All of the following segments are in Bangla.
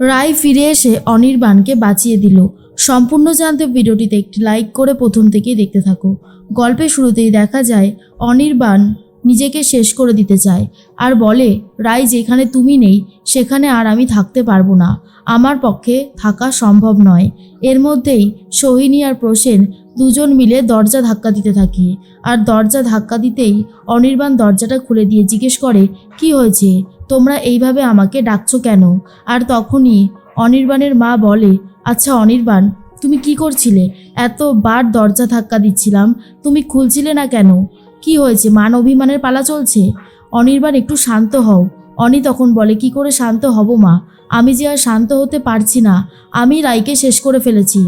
রায় ফিরে এসে অনির্বাণকে বাঁচিয়ে দিল। সম্পূর্ণ জানতে ভিডিওটিতে একটি লাইক করে প্রথম থেকেই দেখতে থাকো। গল্পের শুরুতেই দেখা যায়, অনির্বাণ নিজেকে শেষ করে দিতে চায় আর বলে, রায়, যেখানে তুমি নেই, সেখানে আর আমি থাকতে পারব না। আমার পক্ষে থাকা সম্ভব নয়। এর মধ্যেই সোহিনী আর প্রসেন দুজন মিলে দরজা ধাক্কা দিতে থাকে। আর দরজা ধাক্কা দিতেই অনির্বাণ দরজাটা খুলে দিয়ে জিজ্ঞেস করে, কি হয়েছে? তোমরা এইভাবে আমাকে ডাকছো কেন? আর তখনই অনির্বাণের মা বলে আচ্ছা অনির্বাণ, তুমি কি করছিলে? এত বার দরজা ধাক্কা দিচ্ছিলাম, তুমি খুলছিলে না কেন? কি হয়েছে? মান অভিমানের পালা চলছে? অনির্বাণ, একটু শান্ত হও। অনি তখন বলে, কি করে শান্ত হব মা? আমি যে আর শান্ত হতে পারছি না, আমি রাইকে শেষ করে ফেলেছি।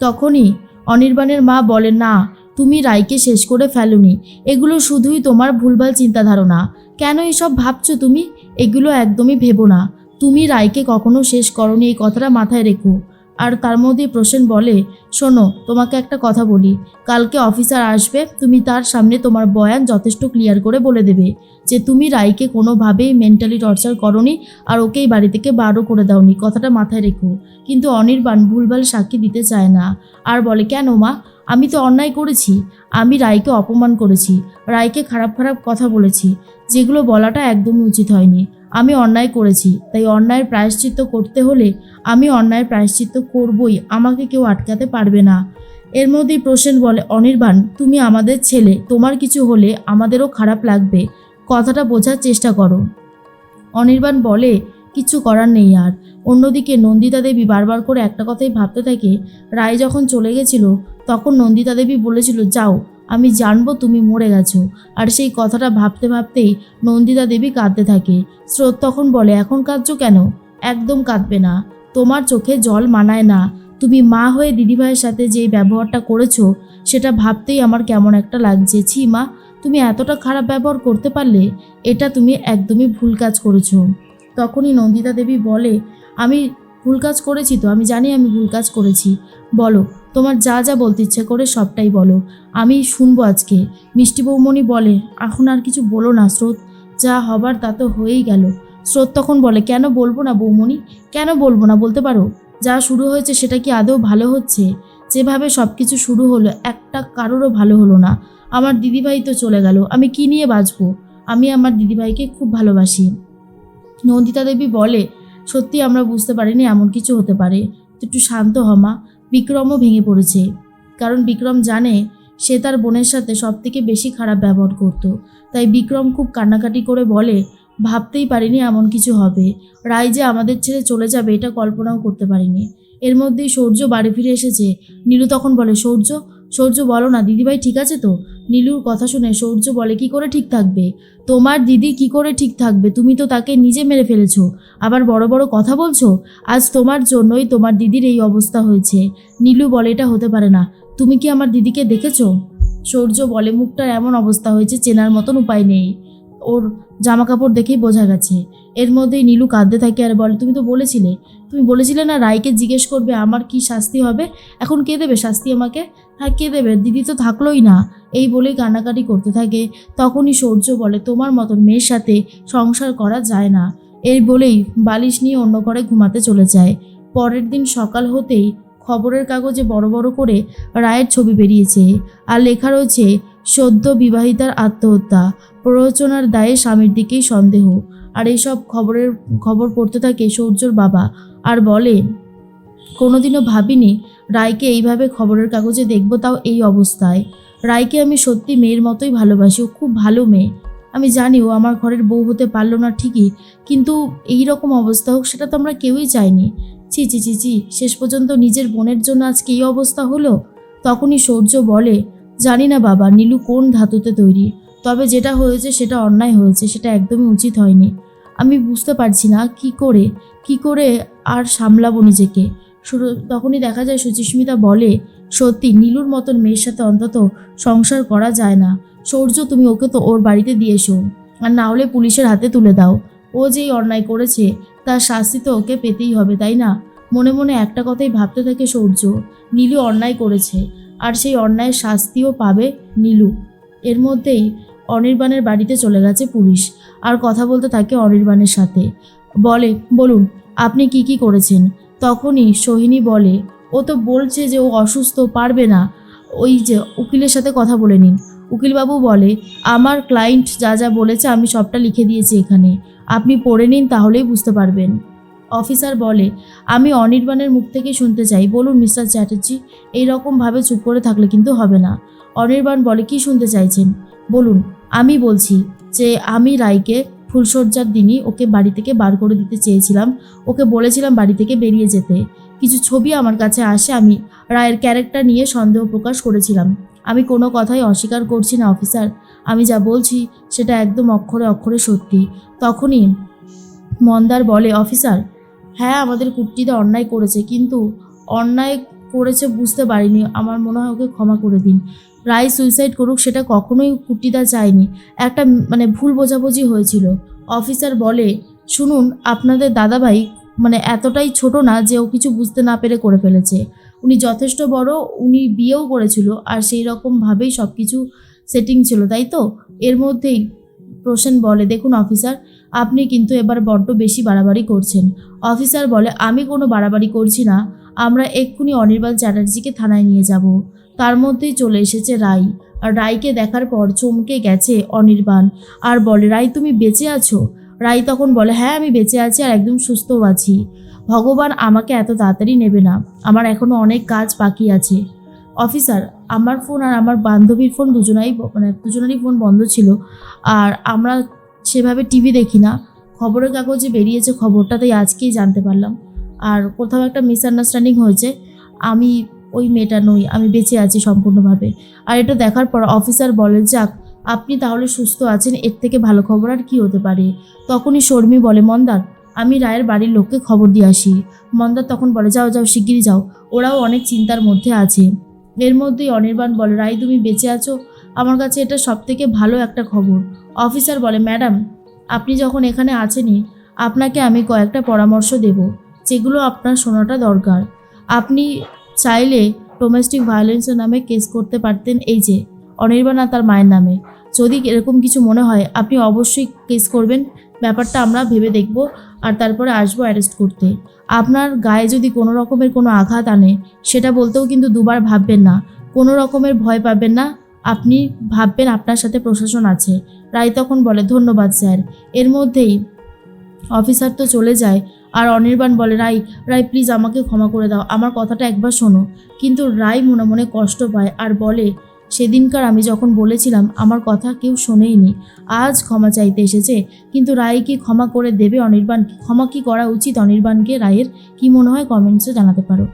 তখনই অনির্বাণের মা বলে, না, তুমি রাইকে শেষ করে ফেলোনি। এগুলো শুধুই তোমার ভুলভাল চিন্তাধারণা। কেন এসব ভাবছ তুমি? এগুলো একদমই ভেবো না। তুমি রায়কে কখনো শেষ করনি, এই কথাটা মাথায় রেখো। আর তার মধ্যে প্রসেন বলে, শোনো, তোমাকে একটা কথা বলি। কালকে অফিসার আসবে, তুমি তার সামনে তোমার বয়ান যথেষ্ট ক্লিয়ার করে বলে দেবে যে তুমি রায়কে কোনোভাবেই মেন্টালি টর্চার করনি আর ওকে এই বাড়ি থেকে বারো করে দাওনি। কথাটা মাথায় রেখো। কিন্তু অনির্বাণ ভুলভাল সাক্ষী দিতে চায় না। আর বলে, কেন মা? আমি তো অন্যায় করেছি, আমি রায়কে অপমান করেছি, রায়কে খারাপ খারাপ কথা বলেছি, যেগুলো বলাটা একদমই উচিত হয়নি। আমি অন্যায় করেছি, তাই অন্যায়ের প্রায়শ্চিত্ত করতে হলে আমি অন্যায়ের প্রায়শ্চিত্ত করবই, আমাকে কেউ আটকাতে পারবে না। এর মধ্যেই প্রসেন বলে, অনির্বাণ, তুমি আমাদের ছেলে, তোমার কিছু হলে আমাদেরও খারাপ লাগবে, কথাটা বোঝার চেষ্টা করো। অনির্বাণ বলে কিছু করার নেই আর। অন্যদিকে নন্দিতা দেবী বারবার করে একটা কথাই ভাবতে থাকে, রায় যখন চলে গেছিল, তখন নন্দিতা দেবী বলেছিল, যাও, আমি জানব তুমি মরে গেছো। আর সেই কথাটা ভাবতে ভাবতেই নন্দিতা দেবী কাঁদতে থাকে। স্রোত তখন বলে, এখন কাঁদছো কেন? একদম কাঁদবে না। তোমার চোখে জল মানায় না। তুমি মা হয়ে দিদিভাইয়ের সাথে যে ব্যবহারটা করেছ, সেটা ভাবতেই আমার কেমন একটা লাগছে। ছি মা, তুমি এতটা খারাপ ব্যবহার করতে পারলে, এটা তুমি একদমই ভুল কাজ করেছ। তখনই নন্দিতা দেবী বলে, আমি ভুল কাজ করেছি তো? আমি জানি আমি ভুল কাজ করেছি। বলো, তোমার যা যা বলতে ইচ্ছে করে সবটাই বলো। আমি শুনব আজকে। মিষ্টি বৌমণি বলে, এখন আর কিছু বলো না স্রোত। যা হবার তা তো হয়েই গেল। স্রোত তখন বলে, কেন বলব না বৌমণি? কেন বলব না বলতে পারো? যা শুরু হয়েছে সেটা কি আদৌ ভালো হচ্ছে? যেভাবে সব কিছু শুরু হলো, একটা কারোরও ভালো হলো না। আমার দিদিভাই তো চলে গেল। আমি কি নিয়ে বাঁচবো? আমি আমার দিদিভাইকে খুব ভালোবাসি। নন্দিতা দেবী বলে, সত্যি আমরা বুঝতে পারিনি এমন কিছু হতে পারে। একটু শান্ত হমা বিক্রমও ভেঙে পড়েছে। কারণ বিক্রম জানে, সে তার বোনের সাথে সব থেকে বেশি খারাপ ব্যবহার করত। তাই বিক্রম খুব কান্নাকাটি করে বলে, ভাবতেই পারিনি এমন কিছু হবে। রায় যে আমাদের ছেড়ে চলে যাবে, এটা কল্পনাও করতে পারিনি। এর মধ্যেই সূর্য বাড়ি ফিরে এসেছে। নীলু তখন বলে, সূর্য সূর্য বলো না, দিদিভাই ঠিক আছে তো? নীলুর কথা শুনে সৌর্য বলে, কি করে ঠিক থাকবে? তোমার দিদি কি করে ঠিক থাকবে? তুমি তো তাকে নিজে মেরে ফেলেছো। আবার বড় বড় কথা বলছো? আজ তোমার জন্যই তোমার দিদির এই অবস্থা হয়েছে নীলু বলে, এটা হতে পারে না। তুমি কি আমার দিদিকে দেখেছ সৌর্য বলে, মুখটার এমন অবস্থা হয়েছে, চেনার মতন উপায় নেই। ওর জামা কাপড় দেখেই বোঝা গেছে। এর মধ্যেই নীলু কাঁদতে থাকে আর বলে, তুমি তো বলেছিলে, তুমি বলেছিলে না রায়কে জিজ্ঞেস করবে আমার কি শাস্তি হবে? এখন কে দেবে শাস্তি আমাকে? হ্যাঁ কে দেবে? দিদি তো থাকলোই না। এই বলেই কান্নাকাটি করতে থাকে। তখনই সূর্য বলে, তোমার মতন মেয়ের সাথে সংসার করা যায় না। এই বলেই বালিশ নিয়ে অন্য ঘরে ঘুমাতে চলে যায়। পরের দিন সকাল হতেই খবরের কাগজে বড় বড় করে রায়ের ছবি বেরিয়েছে। আর লেখা রয়েছে সদ্য বিবাহিতার আত্মহত্যা, প্ররোচনার দায়ে স্বামীর দিকেই সন্দেহ। আর এইসব খবরের, খবর পড়তে থাকে সূর্যর বাবা। আর বলে, কোনোদিনও ভাবিনি রায়কে এইভাবে খবরের কাগজে দেখব তাও এই অবস্থায়। রায়কে আমি সত্যি মেয়ের মতোই ভালোবাসি। ও খুব ভালো মেয়ে। আমি জানি ও আমার ঘরের বউ হতে পারল না ঠিকই, কিন্তু এই রকম অবস্থা হোক সেটা তো আমরা কেউই চাইনি। ছি ছি ছি ছি, শেষ পর্যন্ত নিজের বোনের জন্য আজকে এই অবস্থা হলো? তখনই সূর্য বলে জানি না বাবা, নীলু কোন ধাতুতে তৈরি, তবে যেটা হয়েছে সেটা অন্যায় হয়েছে, সেটা একদমই উচিত হয়নি। আমি বুঝতে পারছি না কি করে কি করে আর সামলাবো নিজেকে। তখনই দেখা যায় সুচিস্মিতা বলে, সত্যি, নীলুর মতন মেয়ের সাথে অন্তত সংসার করা যায় না। সৌর্য, তুমি ওকে তো ওর বাড়িতে দিয়ে এসো। আর না হলে পুলিশের হাতে তুলে দাও। ও যেই অন্যায় করেছে, তার শাস্তি তো ওকে পেতেই হবে, তাই না? মনে মনে একটা কথাই ভাবতে থাকে সৌর্য, নীলু অন্যায় করেছে। আর সেই অন্যায়ের শাস্তিও পাবে নীলু। এর মধ্যেই অনির্বাণের বাড়িতে চলে গেছে পুলিশ আর কথা বলতে থাকে অনির্বাণের সাথে। বলে, বলুন, আপনি কি কি করেছেন? তখনই সোহিনী বলে, ও তো বলছে যে ও অসুস্থ, পারবে না। ওই যে উকিলের সাথে কথা বলে নিন। উকিলবাবু বলে, আমার ক্লায়েন্ট যা যা বলেছে আমি সবটা লিখে দিয়েছি এখানে। আপনি পড়ে নিন, তাহলেই বুঝতে পারবেন। অফিসার বলে, আমি অনির্বাণের মুখ থেকে শুনতে চাই। বলুন, মিস্টার চ্যাটার্জি, এইরকমভাবে চুপ করে থাকলে কিন্তু হবে না। অনির্বাণ বলে, কি শুনতে চাইছেন? বলুন, আমি বলছি যে, আমি রায়কে ফুলসজ্জার দিনই ওকে বাড়ি থেকে বার করে দিতে চেয়েছিলাম। ওকে বলেছিলাম বাড়ি থেকে বেরিয়ে যেতে। কিছু ছবি আমার কাছে আসে, আমি রায়ের ক্যারেক্টার নিয়ে সন্দেহ প্রকাশ করেছিলাম। আমি কোনো কথাই অস্বীকার করছি না, অফিসার। আমি যা বলছি, সেটা একদম অক্ষরে অক্ষরে সত্যি। তখনই মন্দার বলে, অফিসার হ্যাঁ আমাদের কুট্টিদা অন্যায় করেছে, কিন্তু অন্যায় করেছে বুঝতে পারিনি। আমার মনে হয় ওকে ক্ষমা করে দিন। রায় সুইসাইড করুক সেটা কখনোই কুট্টিদা চায়নি। একটা মানে ভুল বোঝাবুঝি হয়েছিল। অফিসার বলে, শুনুন, আপনাদের দাদাভাই মানে এতটাই ছোট না যে ও কিছু বুঝতে না পেরে করে ফেলেছে। উনি যথেষ্ট বড়, উনি বিয়েও করেছিল আর সেই রকমভাবেই সব কিছু সেটিং ছিল, তাই তো? এর মধ্যেই প্রসেন বলে, দেখুন, অফিসার আপনি কিন্তু এবার বড্ড বেশি বাড়াবাড়ি করছেন। অফিসার বলে, আমি কোনো বাড়াবাড়ি করছি না। আমরা এক্ষুনি অনির্বাণ চ্যাটার্জিকে থানায় নিয়ে যাব। তার মধ্যেই চলে এসেছে রাই আর রাইকে দেখার পর চমকে গেছে অনির্বাণ। আর বলে রাই তুমি বেঁচে আছো? রাই তখন বলে হ্যাঁ আমি বেঁচে আছি আর একদম সুস্থও আছি। ভগবান আমাকে এত তাড়াতাড়ি নেবে না। আমার এখনও অনেক কাজ বাকি আছে। অফিসার, আমার ফোন আর আমার বান্ধবীর ফোন দুজনাই মানে দুজনেরই ফোন বন্ধ ছিল। আর আমরা সেভাবে টিভি দেখি না। খবরের কাগজে বেরিয়েছে, খবরটা তাই আজকেই জানতে পারলাম। আর কোথাও একটা মিসআন্ডারস্ট্যান্ডিং হয়েছে, আমি ওই মেয়েটা নই, আমি বেঁচে আছি সম্পূর্ণভাবে। আর এটা দেখার পর অফিসার বলে যাক, আপনি তাহলে সুস্থ আছেন, এর থেকে ভালো খবর আর কি হতে পারে? তখনই শর্মী বলে, মন্দার, আমি রায়ের বাড়ির লোককে খবর দিয়ে আসি। মন্দার তখন বলে, যাও যাও, শিগগিরই যাও। ওরাও অনেক চিন্তার মধ্যে আছে। এর মধ্যেই অনির্বাণ বলে, রায়, তুমি বেঁচে আছো? আমার কাছে এটা সব থেকে ভালো একটা খবর। অফিসার বলে, ম্যাডাম, আপনি যখন এখানে আছেনই, আপনাকে আমি কয়েকটা পরামর্শ দেব, যেগুলো আপনার শোনাটা দরকার। আপনি চাইলে ডোমেস্টিক ভায়োলেন্সের নামে কেস করতে পারতেন এই যে, অনির্বাণা তার মায়ের নামে। যদি এরকম কিছু মনে হয়, আপনি অবশ্যই কেস করবেন। ব্যাপারটা আমরা ভেবে দেখব আর তারপরে আসব অ্যারেস্ট করতে। আপনার গায়ে যদি কোনো রকমের কোনো আঘাত আনে, সেটা বলতেও কিন্তু দুবার ভাববেন না। কোনো রকমের ভয় পাবেন না। আপনি ভাববেন আপনার সাথে প্রশাসন আছে। রায় তখন বলে, ধন্যবাদ, স্যার। এর মধ্যেই অফিসার তো চলে যায় আর অনির্বাণ বলে রাই রাই প্লিজ আমাকে ক্ষমা করে দাও। আমার কথাটা একবার শোনো। কিন্তু রাই মনে মনে কষ্ট পায় আর বলে, সেদিনকার আমি যখন বলেছিলাম, আমার কথা কেউ শোনেইনি। আজ ক্ষমা চাইতে এসেছে। কিন্তু রায় কি ক্ষমা করে দেবে অনির্বাণ ক্ষমা কি করা উচিত অনির্বাণকে? রায়ের কি মনে হয় কমেন্টসে জানাতে পারো।